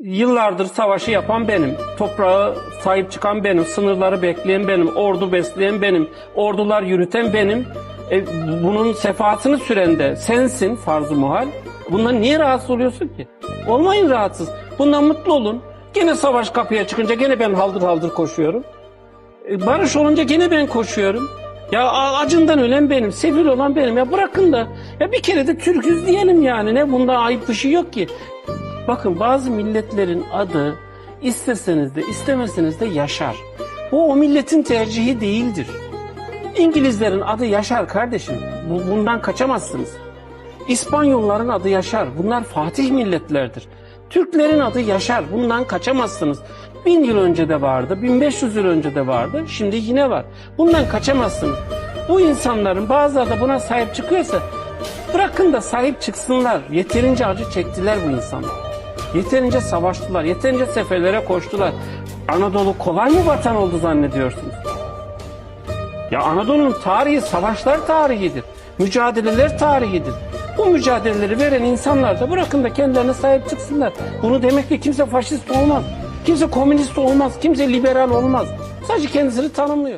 Yıllardır savaşı yapan benim. Toprağı sahip çıkan benim. Sınırları bekleyen benim. Ordu besleyen benim. Ordular yürüten benim. E, bunun sefasını süren de sensin farz-ı muhal. Bundan niye rahatsız oluyorsun ki? Olmayın rahatsız. Bundan mutlu olun. Gene savaş kapıya çıkınca gene ben haldır haldır koşuyorum. E, barış olunca gene ben koşuyorum. Ya acından ölen benim, sefil olan benim. Ya bırakın da ya bir kere de Türküz diyelim yani. Ne bunda ayıp bir şey yok ki. Bakın bazı milletlerin adı isteseniz de istemeseniz de yaşar. Bu o milletin tercihi değildir. İngilizlerin adı Yaşar kardeşim. Bu, bundan kaçamazsınız. İspanyolların adı Yaşar. Bunlar Fatih milletlerdir. Türklerin adı Yaşar. Bundan kaçamazsınız. Bin yıl önce de vardı, 1500 yıl önce de vardı, şimdi yine var. Bundan kaçamazsınız. Bu insanların bazıları da buna sahip çıkıyorsa bırakın da sahip çıksınlar. Yeterince acı çektiler bu insanlar. Yeterince savaştılar, yeterince seferlere koştular. Anadolu kolay mı vatan oldu zannediyorsunuz? Ya Anadolu'nun tarihi savaşlar tarihidir. Mücadeleler tarihidir. Bu mücadeleleri veren insanlar da bırakın da kendilerine sahip çıksınlar. Bunu demek ki kimse faşist olmaz. Kimse komünist olmaz. Kimse liberal olmaz. Sadece kendisini tanımlıyor.